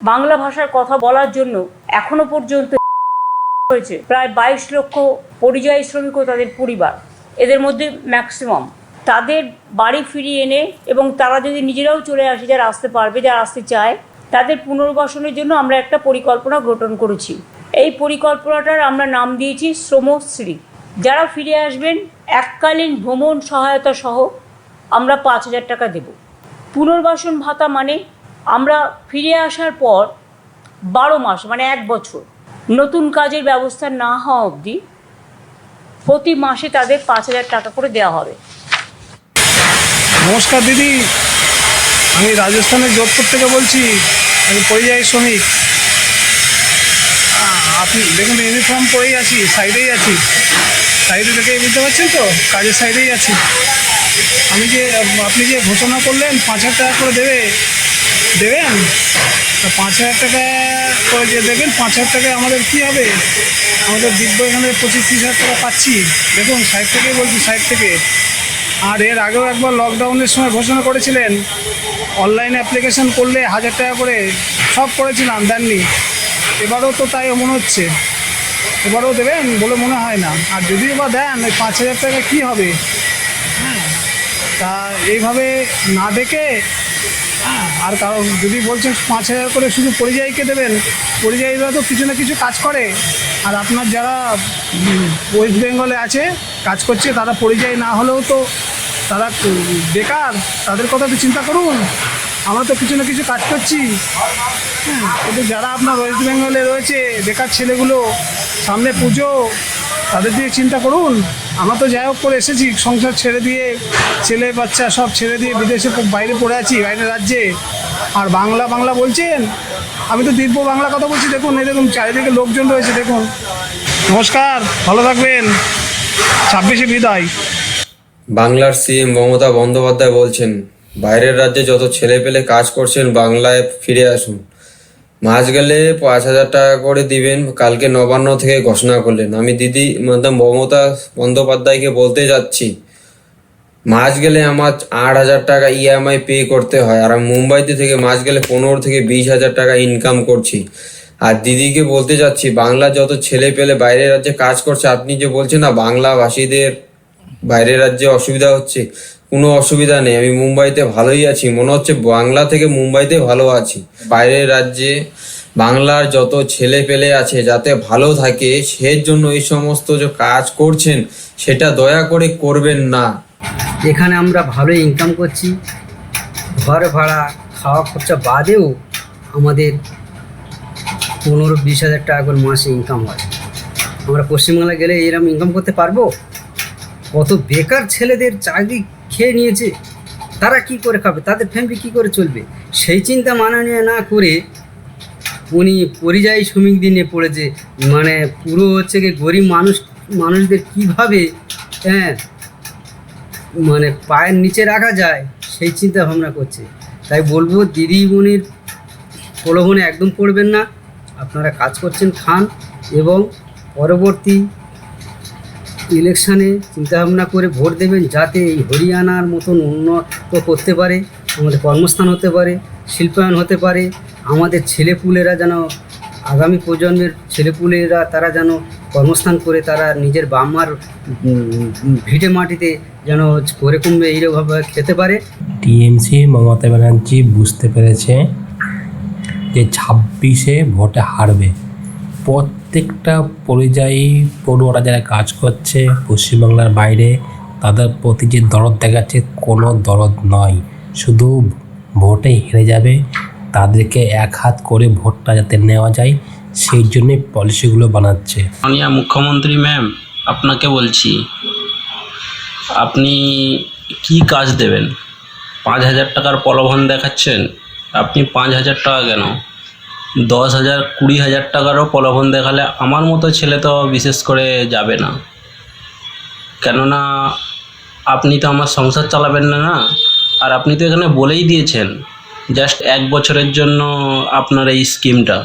বাংলা ভাষার কথা বলার জন্য এখনও পর্যন্ত হয়েছে। প্রায় বাইশ লক্ষ পরিযায়ী শ্রমিক ও তাদের পরিবার। এদের মধ্যে ম্যাক্সিমাম তাদের বাড়ি ফিরিয়ে এনে এবং তারা যদি নিজেরাও চলে আসে, যারা আসতে পারবে, যারা আসতে চায়, তাদের পুনর্বাসনের জন্য আমরা একটা পরিকল্পনা গঠন করেছি। এই পরিকল্পনাটার আমরা নাম দিয়েছি শ্রমশ্রী যারা ফিরে আসবেন, এককালীন ভ্রমণ সহায়তা সহ আমরা পাঁচ হাজার টাকা দেব। পুনর্বাসন ভাতা মানে আমরা ফিরে আসার পর বারো মাস মানে এক বছর, নতুন কাজের ব্যবস্থা না হওয়া অবধি প্রতি মাসে তাদের পাঁচ হাজার টাকা করে দেওয়া হবে। নমস্কার দিদি, আমি রাজস্থানের যোধপুর থেকে বলছি, আমি পরিযায়ী শ্রমিক। আপনি দেখুন ইউনিফর্ম পরেই আছি সাইডেই আছি। সাইডে থেকে বুঝতে পারছেন তো? কাজের সাইডেই আছি। আমি যে, আপনি যে ঘোষণা করলেন, পাঁচ হাজার টাকা করে দেবে দেবেন? তা পাঁচ হাজার টাকা করে যে দেবেন, পাঁচ হাজার টাকায় আমাদের কী হবে? আমাদের দিব্য এখানে পঁচিশ তিরিশ হাজার টাকা পাচ্ছি। দেখুন সাইড থেকেই বলছি সাইড থেকে। আর এর আগেও একবার লকডাউনের সময় ঘোষণা করেছিলেন অনলাইনে অ্যাপ্লিকেশন করলে হাজার টাকা করে সব করেছিলাম, দেননি। এবারও তো তাই মনে হচ্ছে। এবারও দেবেন বলে মনে হয় না। আর যদি এবার দেন, ওই পাঁচ হাজার টাকা কী হবে? হ্যাঁ তা এইভাবে না দেখে আর কারণ যদি বলছেন পাঁচ হাজার করে শুধু পরিযায়ীকে দেবেন, পরিযায়ীরা তো কিছু না কিছু কাজ করে। আর আপনার যারা ওয়েস্ট বেঙ্গলে আছে, কাজ করছে, তারা পরিযায়ী না হলেও তো তারা বেকার, তাদের কথা তো চিন্তা করুন। আমরা তো কিছু না কিছু কাজ করছি। হ্যাঁ কিন্তু যারা আপনার ওয়েস্ট বেঙ্গলে রয়েছে, বেকার ছেলেগুলো, সামনে পুজো তাদের দিয়ে চিন্তা করুন। আমরা তো যাই হোক করে এসেছি, সংসার ছেড়ে দিয়ে, ছেলে, বাচ্চা সব ছেড়ে দিয়ে বিদেশে বাইরে পড়ে আছি, বাইরে রাজ্যে। আর বাংলা বাংলা বলছেন? আমি তো দিব্য বাংলা কথা বলছি, দেখুন, এই দেখুন, চারিদিকে লোকজন রয়েছে, দেখুন। নমস্কার, ভালো থাকবেন। ছাব্বিশে বিদায়। বাংলার সিএম মমতা বন্দ্যোপাধ্যায় বলছেন, বাইরের রাজ্যে যত ছেলে পেলে কাজ করছেন, বাংলায় ফিরে আসুন। মাস গেলে পাঁচ হাজার টাকা করে দিবেন, কালকে নবান্ন থেকে ঘোষণা করলেন। আমি দিদি মানে মমতা বন্দ্যোপাধ্যায়কে বলতে যাচ্ছি, মাস গেলে আমার আট হাজার টাকা ইএমআই পে করতে হয়, আর আমি মুম্বাইতে থেকে মাস গেলে পনেরো থেকে বিশ হাজার টাকা ইনকাম করছি। আর দিদিকে বলতে যাচ্ছি বাংলা যত ছেলে পেলে বাইরের রাজ্যে কাজ করছে, আপনি যে বলছেন না, বাংলাভাষীদের বাইরের রাজ্যে অসুবিধা হচ্ছে, কোনো অসুবিধা নেই। আমি মুম্বাইতে ভালোই আছি। মনে হচ্ছে বাংলা থেকে মুম্বাইতে ভালো আছি। বাইরের রাজ্যে বাংলার যত ছেলে পেলে আছে, যাতে ভালো থাকে সেই জন্য এই সমস্ত যে কাজ করছেন, সেটা দয়া করে করবেন না। এখানে আমরা ভালো ইনকাম করছি, ঘর ভাড়া, খাওয়া খরচা বাদেও আমাদের পনেরো বিশ হাজার টাকা করে মাসে ইনকাম হয়। আমরা পশ্চিমবাংলায় গেলে এরকম ইনকাম করতে পারব? কত বেকার ছেলেদের চাকরি খেয়ে নিয়েছে। তারা কি করে খাবে? তাদের ফ্যামিলি কি করে চলবে? সেই চিন্তা মাননীয় না করে উনি পরিযায়ী শ্রমিক দিনে পড়েছে। মানে পুরো হচ্ছে কি গরিব মানুষ, মানুষদের কীভাবে হ্যাঁ মানে পায়ের নিচে রাখা যায়, সেই চিন্তা ভাবনা করছে। তাই বলব দিদিমণির প্রলোভনে একদম পড়বেন না। আপনারা কাজ করছেন, খান এবং পরবর্তী ইলেকশানে চিন্তাভাবনা করে ভোট দেবেন যাতে এই হরিয়ানার মতন উন্নত করতে পারে, আমাদের কর্মস্থান হতে পারে, শিল্পায়ন হতে পারে, আমাদের ছেলেপুলেরা যেন আগামী প্রজন্মের ছেলেপুলেরা তারা যেন কর্মস্থান করে, তারা নিজের বাম্মার ভিটে মাটিতে যেন করে কমবে এইরকমভাবে খেতে পারে। টিএমসি মমতা ব্যানার্জি বুঝতে পেরেছে যে ছাব্বিশে ভোটে হারবে। প্রত্যেকটা পরিযায়ী পড়ুয়ারা যারা কাজ করছে পশ্চিমবাংলার বাইরে, তাদের প্রতি যে দরদ দেখাচ্ছে কোনো দরদ নয়। শুধু ভোটে হেরে যাবে, তাদেরকে এক হাত করে ভোটটা যাতে নেওয়া যায়, সেই জন্যই পলিসিগুলো বানাচ্ছে। মাননীয় মুখ্যমন্ত্রী ম্যাম, আপনাকে বলছি, আপনি কি কাজ দেবেন? পাঁচ হাজার টাকার প্রলোভন দেখাচ্ছেন, আপনি পাঁচ হাজার টাকা কেন? দশ হাজার, কুড়ি হাজার টাকারও প্রলোভন দেখালে আমার মতো ছেলে তো বিশেষ করে যাবে না। কেননা আপনি তো আমার সংসার চালাবেন না না? আর আপনি তো এখানে বলেই দিয়েছেন জাস্ট এক বছরের জন্য আপনার এই স্কিমটা,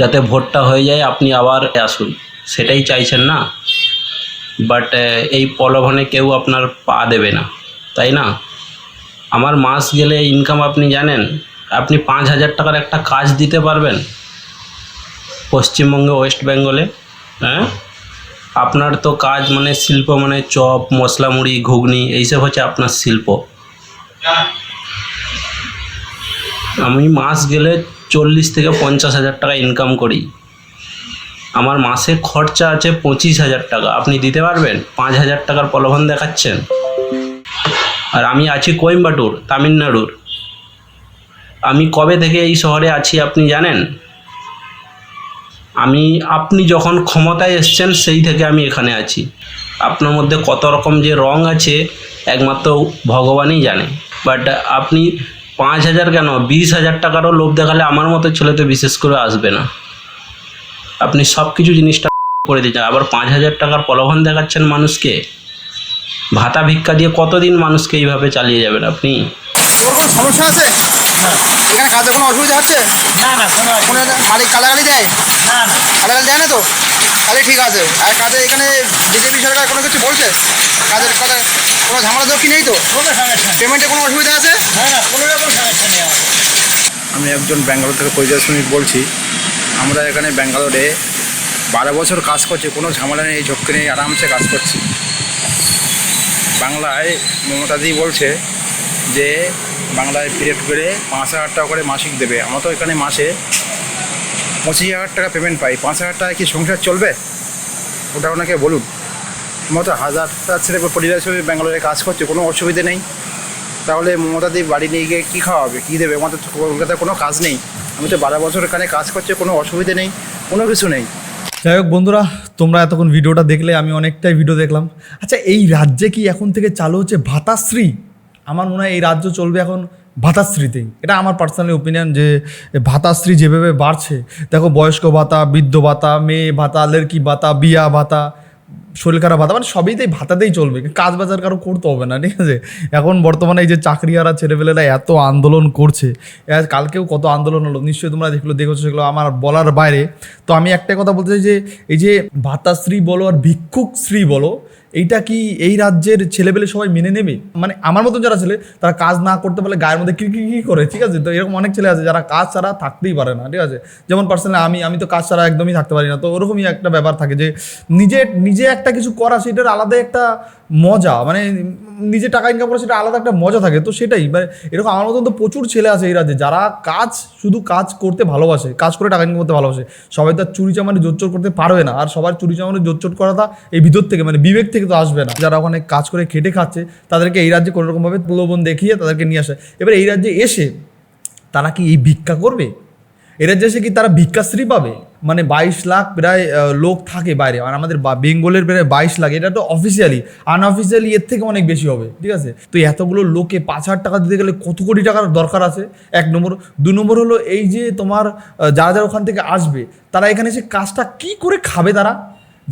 যাতে ভোটটা হয়ে যায়, আপনি আবার আসুন। সেটাই চাইছেন না? বাট এই প্রলোভনে কেউ আপনার পা দেবে না, তাই না? আমার মাস গেলে ইনকাম আপনি জানেন আপনি পাঁচ হাজার টাকার একটা কাজ দিতে পারবেন পশ্চিমবঙ্গে, ওয়েস্ট বেঙ্গলে হ্যাঁ? আপনার তো কাজ মানে শিল্প মানে চপ, মশলা মুড়ি, ঘুগনি, এইসব হচ্ছে আপনার শিল্প। আমি মাস গেলে চল্লিশ থেকে পঞ্চাশ হাজার টাকা ইনকাম করি। আমার মাসে খরচা আছে পঁচিশ হাজার টাকা। আপনি দিতে পারবেন? পাঁচ হাজার টাকার প্রলোভন দেখাচ্ছেন। আর আমি আছি কোয়েম্বাটুর, তামিলনাড়ুর। আমি কবে থেকে এই শহরে আছি আপনি জানেন? আমি, আপনি যখন ক্ষমতায় এসছেন সেই থেকে আমি এখানে আছি। আপনার মধ্যে কত রকম যে রং আছে, একমাত্র ভগবানই জানে। বাট আপনি পাঁচ হাজার কেন? বিশ হাজার টাকারও লোভ দেখালে আমার মতো ছেলে তো বিশেষ করে আসবে না। আপনি সব কিছু জিনিসটা করে দিচ্ছেন আবার পাঁচ হাজার টাকার প্রলোভন দেখাচ্ছেন মানুষকে? ভাতা ভিক্ষা দিয়ে কতদিন মানুষকে এইভাবে চালিয়ে যাবেন আপনি? সমস্যা আছে? এখানে কাজে কোনো অসুবিধা হচ্ছে? না না কোনো মালিক গালাগালি দেয়? না দেয় না তো? তাহলে ঠিক আছে। আর কাজে এখানে বিজেপি সরকার কোনো কিছু বলছে? কাজের কাজে কোনো ঝামেলা দক্ষি নেই তো? পেমেন্টে কোনো অসুবিধা আছে? না না কোনো রকম সমস্যা নেই আমি একজন ব্যাঙ্গালোর থেকে পরিচয় শ্রমিক বলছি। আমরা এখানে ব্যাঙ্গালোরে বারো বছর কাজ করছি কোনো ঝামেলা নেই ঝক্কি নেই আরামসে কাজ করছি। বাংলায় মমতাদি বলছে যে বাংলায় পিরিয়ড করে পাঁচ হাজার টাকা করে মাসিক দেবে। আমরা তো এখানে মাসে পঁচিশ হাজার টাকা পেমেন্ট পাই। পাঁচ হাজার টাকা কি সংসার চলবে? ওটা ওনাকে বলুন। মতো হাজারটা ছেলে পরিবার হিসেবে ব্যাঙ্গালোরে কাজ করছে, কোনো অসুবিধে নেই। তাহলে মমতাদি বাড়ি নিয়ে গিয়ে কী খাওয়াবে? কী দেবে? আমাদের তো কলকাতায় কোনো কাজ নেই। আমি তো বারো বছর এখানে কাজ করছে, কোনো অসুবিধে নেই, কোনো কিছু নেই। যাই হোক বন্ধুরা, তোমরা এতক্ষণ ভিডিওটা দেখলে, আমি অনেকটাই ভিডিও দেখলাম। আচ্ছা এই রাজ্যে কি এখন থেকে চালু হচ্ছে ভাতাশ্রী? আমার মনে হয় এই রাজ্য চলবে এখন ভাতাশ্রীতেই। এটা আমার পার্সোনালি ওপিনিয়ন যে ভাতাশ্রী যেভাবে বাড়ছে, দেখো বয়স্ক ভাতা, বৃদ্ধ ভাতা, মেয়ে ভাতা লেরকি ভাতা, বিয়া ভাতা, শরীর খারাপ ভাতা মানে সবইতেই ভাতাতেই চলবে। কাজ বাজার কারও করতে হবে না, ঠিক আছে? এখন বর্তমানে এই যে চাকরিয়ারা, ছেলেপেলেরা এত আন্দোলন করছে কালকেও কত আন্দোলন হলো, নিশ্চয়ই তোমরা দেখল দেখেছ সেগুলো আমার বলার বাইরে। তো আমি একটাই কথা বলতে চাই যে, এই যে ভাতাশ্রী বলো আর ভিক্ষুক শ্রী বলো এইটা কি এই রাজ্যের ছেলেপেলে সবাই মেনে নেবে? মানে আমার মতন যারা ছেলে, তারা কাজ না করতে পারলে গায়ের মধ্যে কি কি করে, ঠিক আছে? তো এরকম অনেক ছেলে আছে যারা কাজ ছাড়া থাকতেই পারে না, ঠিক আছে? যেমন পার্সোনালি আমি আমি তো কাজ ছাড়া একদমই থাকতে পারি না। তো ওরকমই একটা ব্যাপার থাকে যে নিজে নিজে একটা কিছু করা সেটার আলাদা একটা মজা মানে নিজে টাকা ইনকাম করা সেটা আলাদা একটা মজা থাকে। তো সেটাই মানে এরকম আমার মতন তো প্রচুর ছেলে আছে এই রাজ্যে, যারা কাজ, শুধু কাজ করতে ভালোবাসে, কাজ করে টাকা ইনকাম করতে ভালোবাসে। সবাই তো আর চুরি চামারি জোচ্চোর করতে পারবে না, আর সবার চুরি চামারি জোচ্চোর করাটা এই ভিতর থেকে মানে বিবেক থেকে তো আসবে না। যারা ওখানে কাজ করে খেটে খাচ্ছে, তাদেরকে এই রাজ্যে কোনোরকমভাবে প্রলোভন দেখিয়ে তাদেরকে নিয়ে আসে। এবার এই রাজ্যে এসে তারা কি এই ভিক্ষা করবে? এরা যে সে কি তারা ভিক্ষাশ্রী পাবে? মানে বাইশ লাখ প্রায় লোক থাকে বাইরে। আর আমাদের বেঙ্গলের প্রায় বাইশ লাখ। এটা তো অফিসিয়ালি আনঅফিসিয়ালি এর থেকে অনেক বেশি হবে, ঠিক আছে? তো এতগুলো লোকে পাঁচ হাজার টাকা দিতে গেলে কত কোটি টাকার দরকার আছে? এক নম্বর। দু নম্বর হলো এই যে তোমার যারা যারা ওখান থেকে আসবে, তারা এখানে এসে কাজটা কি করে খাবে তারা?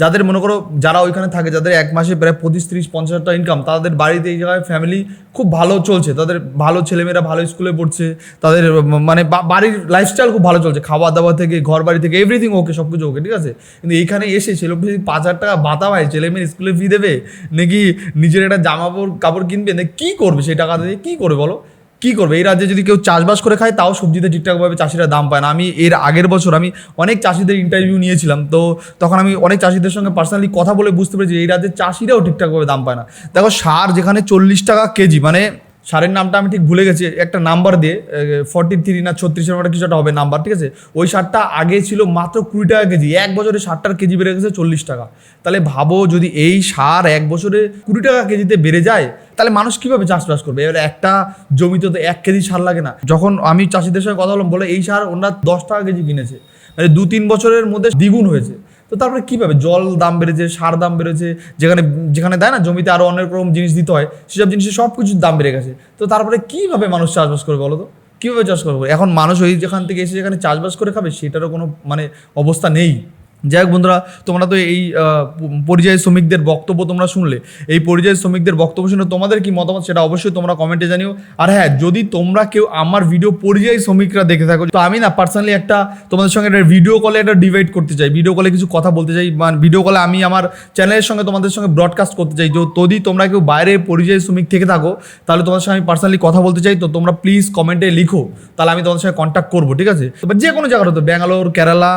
যাদের মনে করো যারা ওইখানে থাকে, যাদের এক মাসে প্রায় পঁচিশ, ত্রিশ, পঞ্চাশ হাজার ইনকাম তাদের বাড়িতে এই জায়গায় ফ্যামিলি খুব ভালো চলছে। তাদের ভালো ছেলেমেয়েরা ভালো স্কুলে পড়ছে, তাদের মানে বাড়ির লাইফস্টাইল খুব ভালো চলছে। খাওয়া দাওয়া থেকে ঘর বাড়ি থেকে এভরিথিং ওকে সব কিছু ওকে ঠিক আছে? কিন্তু এইখানে এসে ছেলে যদি পাঁচ হাজার টাকা বাতা পায় ছেলে মেয়ের স্কুলে ফি দেবে, নাকি নিজের একটা জামা কাপড় কাপড় কিনবে না কী করবে? সেই টাকা দিয়ে কী করবে বলো? কি করবে? এই রাজ্যে যদি কেউ চাষবাস করে খায়, তাও সবজিতে ঠিকঠাকভাবে চাষিরা দাম পায় না। আমি এর আগের বছর আমি অনেক চাষিদের ইন্টারভিউ নিয়েছিলাম, তো তখন আমি অনেক চাষিদের সঙ্গে পার্সোনালি কথা বলে বুঝতে পেরেছি এই রাজ্যে চাষিরাও ঠিকঠাকভাবে দাম পায় না। দেখো, সার যেখানে চল্লিশ টাকা কেজি মানে সারের নামটা আমি ঠিক ভুলে গেছি, একটা নাম্বার দিয়ে ফর্টি থ্রি না ছত্রিশের মতো কিছু একটা হবে নাম্বার ঠিক আছে? ওই সারটা আগে ছিল মাত্র কুড়ি টাকা কেজি, এক বছরে সারটার কেজি বেড়ে গেছে চল্লিশ টাকা। তাহলে ভাবো যদি এই সার এক বছরে কুড়ি টাকা কেজিতে বেড়ে যায়, তাহলে মানুষ কীভাবে চাষবাস করবে? এবার একটা জমিতে তো এক কেজি সার লাগে না। যখন আমি চাষিদের সঙ্গে কথা বললাম, বলে এই সার ওনারা দশ টাকা কেজি কিনেছে। মানে দু তিন বছরের মধ্যে দ্বিগুণ হয়েছে। তো তারপরে কীভাবে? জল দাম বেড়েছে, সার দাম বেড়েছে, যেখানে যেখানে দেয় না, জমিতে আরও অনেক রকম জিনিস দিতে হয়, সেসব জিনিসের সব কিছুর দাম বেড়ে গেছে। তো তারপরে কীভাবে মানুষ চাষবাস করবে বলো তো? কীভাবে চাষ করবে এখন মানুষ ওই যেখান থেকে এসে যেখানে চাষবাস করে খাবে, সেটারও কোনো মানে অবস্থা নেই। যাই হোক বন্ধুরা, তোমরা তো এই পরিযায়ী শ্রমিকদের বক্তব্য তোমরা শুনলে। এই পরিযায়ী শ্রমিকদের বক্তব্য শুনে তোমাদের কি মতামত সেটা অবশ্যই তোমরা কমেন্টে জানিও। আর হ্যাঁ যদি তোমরা কেউ আমার ভিডিও পরিযায়ী শ্রমিকরা দেখে থাকো, তো আমি না পার্সোনালি একটা তোমাদের সঙ্গে একটা ভিডিও কলে একটা ডিভাইড করতে চাই। ভিডিও কলে কিছু কথা বলতে চাই মানে ভিডিও কলে আমি আমার চ্যানেলের সঙ্গে তোমাদের সঙ্গে ব্রডকাস্ট করতে চাই। তো যদি তোমরা কেউ বাইরে পরিযায়ী শ্রমিক থেকে থাকো, তাহলে তোমাদের সঙ্গে আমি পার্সোনালি কথা বলতে চাই। তো তোমরা প্লিজ কমেন্টে লিখো, তাহলে আমি তোমাদের সঙ্গে কন্ট্যাক্ট করব, ঠিক আছে? যে কোনো জায়গার হতো ব্যাঙ্গালোর, কেরালা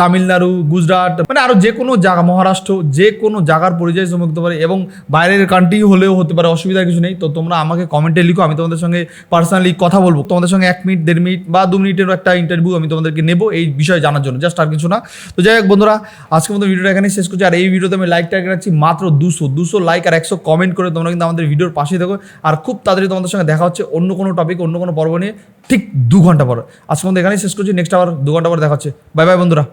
তামিলনাড়ু, গুজরাট মানে আরও যে কোনো জায়গা, মহারাষ্ট্র, যে কোনো জায়গার পরিযায়ী শ্রমিক হতে পারে এবং বাইরের কান্ট্রি হলেও হতে পারে অসুবিধা কিছু নেই। তো তোমরা আমাকে কমেন্টে লিখো, আমি তোমাদের সঙ্গে পার্সোনালি কথা বলব। তোমাদের সঙ্গে এক মিনিট দেড় মিনিট বা দু মিনিটের একটা ইন্টারভিউ আমি তোমাদেরকে নেব এই বিষয়ে জানার জন্য জাস্ট আর কিছু না। তো যাই হোক বন্ধুরা, আজকের মতো ভিডিওটা এখানেই শেষ করছি। আর এই ভিডিওতে আমি লাইক টাইক রাখছি মাত্র দুশো দুশো লাইক আর একশো কমেন্ট করে তোমরা কিন্তু আমাদের ভিডিওর পাশেই দেখো আর খুব তাড়াতাড়ি তোমাদের সঙ্গে দেখা হচ্ছে অন্য কোনো টপিক অন্য কোনো পর্ব নিয়ে ঠিক দু ঘণ্টা পর। আজকের মধ্যে এখানেই শেষ করছি নেক্সট আবার দু ঘণ্টা পর দেখা হচ্ছে। বাই বাই বন্ধুরা।